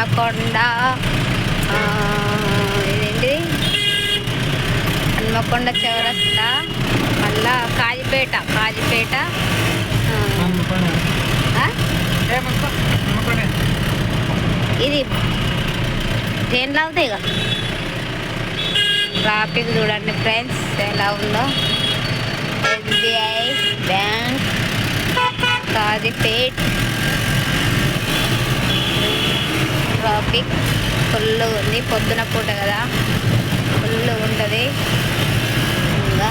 హన్మకొండ. ఇదేంటి? హన్మకొండ చౌరస్తా మళ్ళా కాజిపేట కాజిపేట? ఇది ట్రైన్లో అవుతాయి ఇక ట్రాఫిక్ చూడండి ఫ్రెండ్స్ ఎలా ఉందో. SBI bank Kazipet. Topic full ఉంది. పొద్దున పూట కదా. ఫుల్ ఉంటుంది. ఇంకా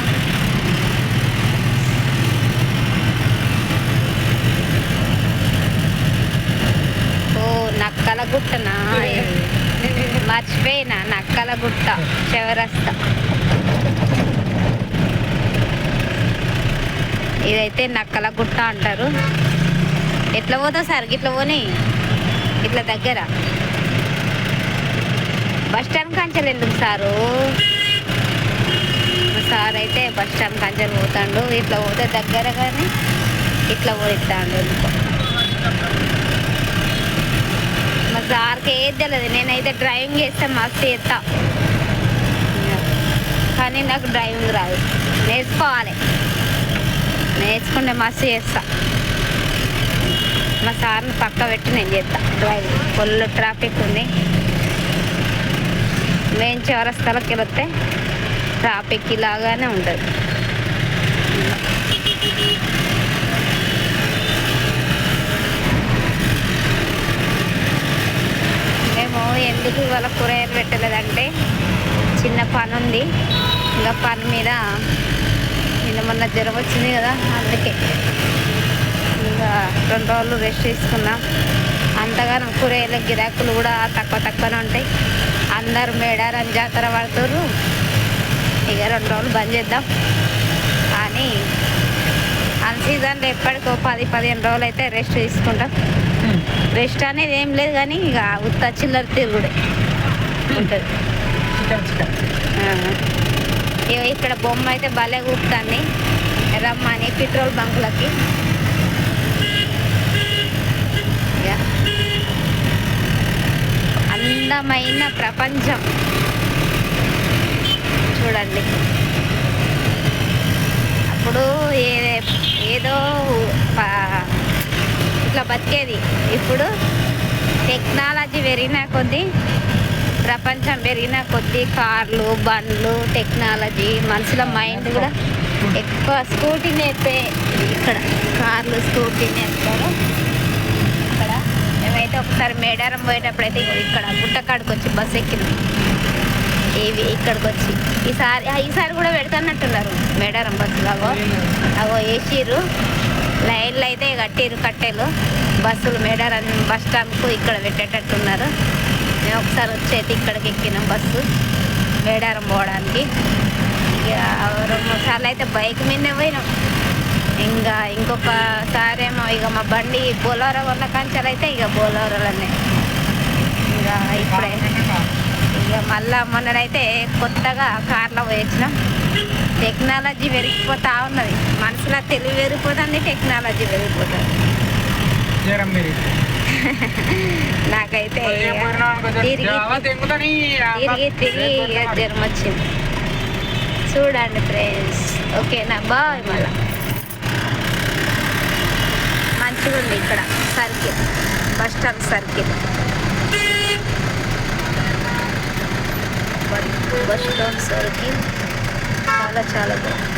ఓ నక్కల గుట్టనా? మర్చిపోయినా. నక్కల గుట్ట. చివరస్తా. ఇదైతే నక్కల గుట్ట అంటారు. ఎట్లా పోతావు సార్? ఇట్లా పోనీ. ఇట్లా దగ్గర. బస్ స్టాండ్ కంచెలు ఎందుకు సారు? మా సార్ అయితే బస్ స్టాండ్ కంచెలు పోతాడు ఇట్లా పోతే దగ్గర కానీ ఇట్లా పోతాడు ఎందుకో. మా సార్కి ఏది తెలియదు నేనైతే డ్రైవింగ్ చేస్తే మస్తు చేస్తా కానీ నాకు డ్రైవింగ్ రాదు. నేర్చుకోవాలి. నేర్చుకుంటే మస్తు చేస్తా. మా సార్ని పక్క పెట్టి నేను చేస్తా డ్రైవింగ్. ఫుల్ ట్రాఫిక్ ఉంది. మెయిన్ చౌరస్తాలకి వెళితే ట్రాఫిక్ ఇలాగానే ఉంటుంది. మేము ఎందుకు ఇవాళ కూరగాయలు పెట్టలేదంటే చిన్న పని ఉంది ఇంకా పని మీద నిన్న మొన్న జ్వరం వచ్చింది కదా అందుకే. ఇంకా రెండు రోజులు రెస్ట్ తీసుకున్నాం. అంతగానో కూరగాయల గిరాకులు కూడా తక్కువ తక్కువనే ఉంటాయి. అందరు మేడారం జాతర పడుతుర్రు. ఇక రెండు రోజులు బంద్ చేద్దాం. అని అన్ సీజన్లో ఎప్పటికో పది పదిహేను రోజులు అయితే రెస్ట్ తీసుకుంటాం. రెస్ట్ అనేది ఏం లేదు కానీ ఇక ఉత్త చిల్లర తిరుగుడే ఉంటుంది. ఇక్కడ బొమ్మ అయితే భలే కూపుతుంది. రమ్మని పెట్రోల్ బంకులకి ఇక అందమైన ప్రపంచం. చూడండి. అప్పుడు ఏ ఏదో ఇట్లా బతికేది. ఇప్పుడు టెక్నాలజీ పెరిగిన కొద్దీ ప్రపంచం పెరిగిన కొద్దీ కార్లు బండ్లు టెక్నాలజీ మనుషుల మైండ్ కూడా ఎక్కువ స్కూటీ నేర్పే ఇక్కడ కార్లు స్కూటీ ఇక్కడ మేమైతే ఒకసారి మేడారం పోయేటప్పుడు అయితే ఇక్కడ గుట్టకాడికి వచ్చి బస్సు ఎక్కినాం. ఇవి ఇక్కడికి వచ్చి. ఈసారి ఈసారి కూడా పెడతానట్టున్నారు మేడారం బస్సులు అవో అవో వేసిర్రు లైన్లు అయితే కట్టిరు కట్టెలు. బస్సులు మేడారం బస్ స్టాండ్కు ఇక్కడ పెట్టేటట్టున్నారు. మేము ఒకసారి వచ్చేది ఇక్కడికి ఎక్కినాం బస్సు. మేడారం పోవడానికి. ఇక రెండు మూడు సార్లు అయితే బైక్ మీదనే పోయినాం. ఇంకా ఇంకొక ఇక మా బండి బోలోరో ఉన్న కంచెలు అయితే ఇక బోలోరోలనే. ఇంకా ఇప్పుడే. ఇక మళ్ళా మొన్నడైతే కొత్తగా కార్లో పోయొచ్చినాం. టెక్నాలజీ పెరిగిపోతా ఉన్నది. మనసులో తెలివి పెరిగిపోతుంది టెక్నాలజీ పెరిగిపోతుంది. నాకైతే తిరిగి తిరిగి జ్వరం వచ్చింది చూడండి ఫ్రెండ్స్. ఓకేనా? బాయ్ మళ్ళా. మంచిగా ఇక్కడ circle bus stand circle bus stand circle చాలా చాలా బాగుంది.